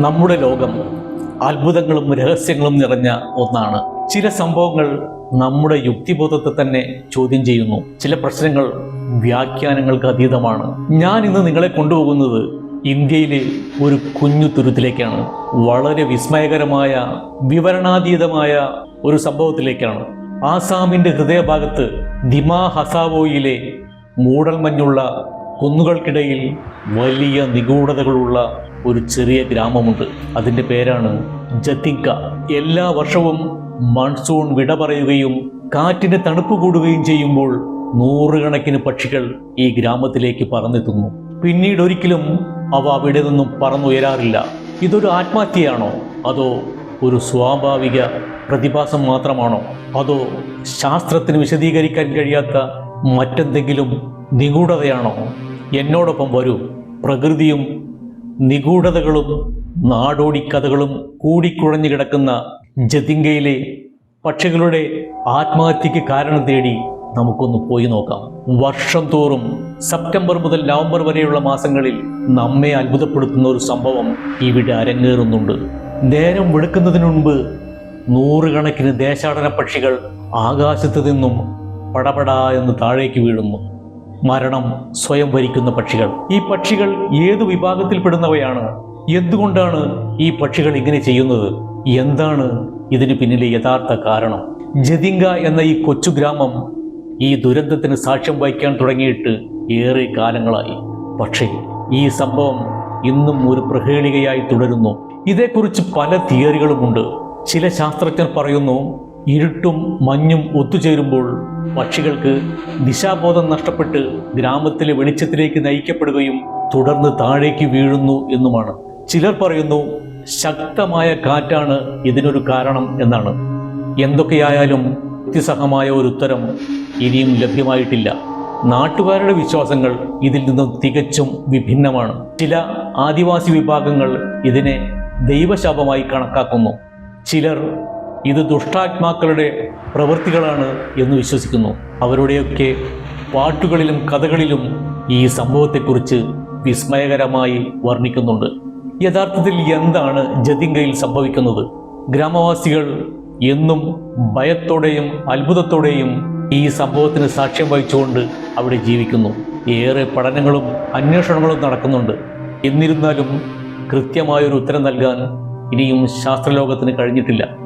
നമ്മുടെ ലോകം അത്ഭുതങ്ങളും രഹസ്യങ്ങളും നിറഞ്ഞ ഒന്നാണ്. ചില സംഭവങ്ങൾ നമ്മുടെ യുക്തിബോധത്തെ തന്നെ ചോദ്യം ചെയ്യുന്നു. ചില പ്രശ്നങ്ങൾ വ്യാഖ്യാനങ്ങൾക്ക് അതീതമാണ്. ഞാൻ ഇന്ന് നിങ്ങളെ കൊണ്ടുപോകുന്നത് ഇന്ത്യയിലെ ഒരു കുഞ്ഞു തുരുത്തിലേക്കാണ്. വളരെ വിസ്മയകരമായ വിവരണാതീതമായ ഒരു സംഭവത്തിലേക്കാണ്. ആസാമിന്റെ ഹൃദയഭാഗത്ത് ദിമാ ഹസാവോയിലെ മൂടൽമഞ്ഞുള്ള കുന്നുകൾക്കിടയിൽ വലിയ നിഗൂഢതകളുള്ള ഒരു ചെറിയ ഗ്രാമമുണ്ട്. അതിന്റെ പേരാണ് ജത്തിങ്ക എല്ലാ വർഷവും മൺസൂൺ വിട പറയുകയും കാറ്റിന് തണുപ്പ് കൂടുകയും ചെയ്യുമ്പോൾ നൂറുകണക്കിന് പക്ഷികൾ ഈ ഗ്രാമത്തിലേക്ക് പറന്നെത്തുന്നു. പിന്നീട് ഒരിക്കലും അവ അവിടെ നിന്നും പറന്നുയരാറില്ല. ഇതൊരു ആത്മഹത്യയാണോ? അതോ ഒരു സ്വാഭാവിക പ്രതിഭാസം മാത്രമാണോ? അതോ ശാസ്ത്രത്തിന് വിശദീകരിക്കാൻ കഴിയാത്ത മറ്റെന്തെങ്കിലും നിഗൂഢതയാണോ? എന്നോടൊപ്പം വരൂ. പ്രകൃതിയും നിഗൂഢതകളും നാടോടിക്കഥകളും കൂടിക്കുഴഞ്ഞു കിടക്കുന്ന ജതിങ്കയിലെ പക്ഷികളുടെ ആത്മഹത്യക്ക് കാരണം തേടി നമുക്കൊന്ന് പോയി നോക്കാം. വർഷം തോറും സെപ്റ്റംബർ മുതൽ നവംബർ വരെയുള്ള മാസങ്ങളിൽ നമ്മെ അത്ഭുതപ്പെടുത്തുന്ന ഒരു സംഭവം ഇവിടെ അരങ്ങേറുന്നുണ്ട്. നേരം വെളുക്കുന്നതിന് മുൻപ് നൂറുകണക്കിന് ദേശാടന പക്ഷികൾ ആകാശത്ത് നിന്നും പടപടാ എന്ന് താഴേക്ക് വീഴുന്നു. മരണം സ്വയം ഭരിക്കുന്ന പക്ഷികൾ. ഈ പക്ഷികൾ ഏത് വിഭാഗത്തിൽപ്പെടുന്നവയാണ്? എന്തുകൊണ്ടാണ് ഈ പക്ഷികൾ ഇങ്ങനെ ചെയ്യുന്നത്? എന്താണ് ഇതിന് പിന്നിലെ യഥാർത്ഥ കാരണം? ജതിങ്ക എന്ന ഈ കൊച്ചു ഗ്രാമം ഈ ദുരന്തത്തിന് സാക്ഷ്യം വഹിക്കാൻ തുടങ്ങിയിട്ട് ഏറെ കാലങ്ങളായി. പക്ഷേ ഈ സംഭവം ഇന്നും ഒരു പ്രഹേളികയായി തുടരുന്നു. ഇതേക്കുറിച്ച് പല തിയറികളുമുണ്ട്. ചില ശാസ്ത്രജ്ഞർ പറയുന്നു ഇരുട്ടും മഞ്ഞും ഒത്തുചേരുമ്പോൾ പക്ഷികൾക്ക് ദിശാബോധം നഷ്ടപ്പെട്ട് ഗ്രാമത്തിലെ വെളിച്ചത്തിലേക്ക് നയിക്കപ്പെടുകയും തുടർന്ന് താഴേക്ക് വീഴുന്നു എന്നുമാണ്. ചിലർ പറയുന്നു ശക്തമായ കാറ്റാണ് ഇതിനൊരു കാരണം എന്നാണ്. എന്തൊക്കെയായാലും യുക്തിസഹമായ ഒരു ഉത്തരം ഇനിയും ലഭ്യമായിട്ടില്ല. നാട്ടുകാരുടെ വിശ്വാസങ്ങൾ ഇതിൽ നിന്നും തികച്ചും വിഭിന്നമാണ്. ചില ആദിവാസി വിഭാഗങ്ങൾ ഇതിനെ ദൈവശാപമായി കണക്കാക്കുന്നു. ചിലർ ഇത് ദുഷ്ടാത്മാക്കളുടെ പ്രവൃത്തികളാണ് എന്ന് വിശ്വസിക്കുന്നു. അവരുടെയൊക്കെ പാട്ടുകളിലും കഥകളിലും ഈ സംഭവത്തെക്കുറിച്ച് വിസ്മയകരമായി വർണിക്കുന്നുണ്ട്. യഥാർത്ഥത്തിൽ എന്താണ് ജതിങ്കയിൽ സംഭവിക്കുന്നത്? ഗ്രാമവാസികൾ എന്നും ഭയത്തോടെയും അത്ഭുതത്തോടെയും ഈ സംഭവത്തിന് സാക്ഷ്യം വഹിച്ചുകൊണ്ട് അവിടെ ജീവിക്കുന്നു. ഏറെ പഠനങ്ങളും അന്വേഷണങ്ങളും നടക്കുന്നുണ്ട്. എന്നിരുന്നാലും കൃത്യമായൊരു ഉത്തരം നൽകാൻ ഇനിയും ശാസ്ത്രലോകത്തിന് കഴിഞ്ഞിട്ടില്ല.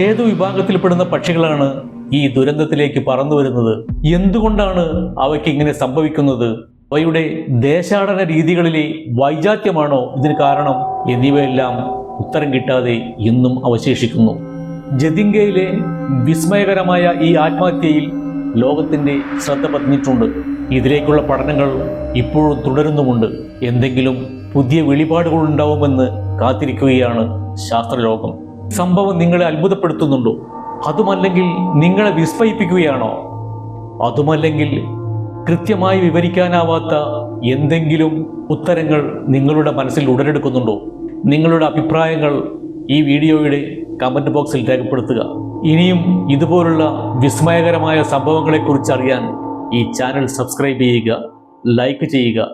ഏതു വിഭാഗത്തിൽപ്പെടുന്ന പക്ഷികളാണ് ഈ ദുരന്തത്തിലേക്ക് പറന്നു വരുന്നത് എന്തുകൊണ്ടാണ് അവയ്ക്ക് ഇങ്ങനെ സംഭവിക്കുന്നത്? അവയുടെ ദേശാടന രീതികളിലെ വൈജാത്യമാണോ ഇതിന് കാരണം? എന്നിവയെല്ലാം ഉത്തരം കിട്ടാതെ ഇന്നും അവശേഷിക്കുന്നു. ജതിങ്കയിലെ വിസ്മയകരമായ ഈ ആത്മഹത്യയിൽ ലോകത്തിന്റെ ശ്രദ്ധ പതിഞ്ഞിട്ടുണ്ട്. ഇതിലേക്കുള്ള പഠനങ്ങൾ ഇപ്പോഴും തുടരുന്നുമുണ്ട്. എന്തെങ്കിലും പുതിയ വെളിപാടുകൾ ഉണ്ടാവുമെന്ന് കാത്തിരിക്കുകയാണ് ശാസ്ത്രലോകം. സംഭവം നിങ്ങളെ അത്ഭുതപ്പെടുത്തുന്നുണ്ടോ? അതുമല്ലെങ്കിൽ നിങ്ങളെ വിസ്മയിപ്പിക്കുകയാണോ? അതുമല്ലെങ്കിൽ കൃത്യമായി വിവരിക്കാനാവാത്ത എന്തെങ്കിലും ഉത്തരങ്ങൾ നിങ്ങളുടെ മനസ്സിൽ ഉടലെടുക്കുന്നുണ്ടോ? നിങ്ങളുടെ അഭിപ്രായങ്ങൾ ഈ വീഡിയോയുടെ കമന്റ് ബോക്സിൽ രേഖപ്പെടുത്തുക. ഇനിയും ഇതുപോലുള്ള വിസ്മയകരമായ സംഭവങ്ങളെക്കുറിച്ച് അറിയാൻ ഈ ചാനൽ സബ്സ്ക്രൈബ് ചെയ്യുക ലൈക്ക് ചെയ്യുക.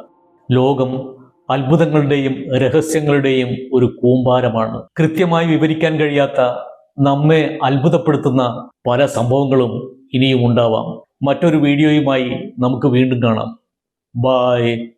ലോകം അത്ഭുതങ്ങളുടെയും രഹസ്യങ്ങളുടെയും ഒരു കൂമ്പാരമാണ്. കൃത്യമായി വിവരിക്കാൻ കഴിയാത്ത നമ്മെ അത്ഭുതപ്പെടുത്തുന്ന പല സംഭവങ്ങളും ഇനിയും ഉണ്ടാവാം. മറ്റൊരു വീഡിയോയുമായി നമുക്ക് വീണ്ടും കാണാം. ബായ്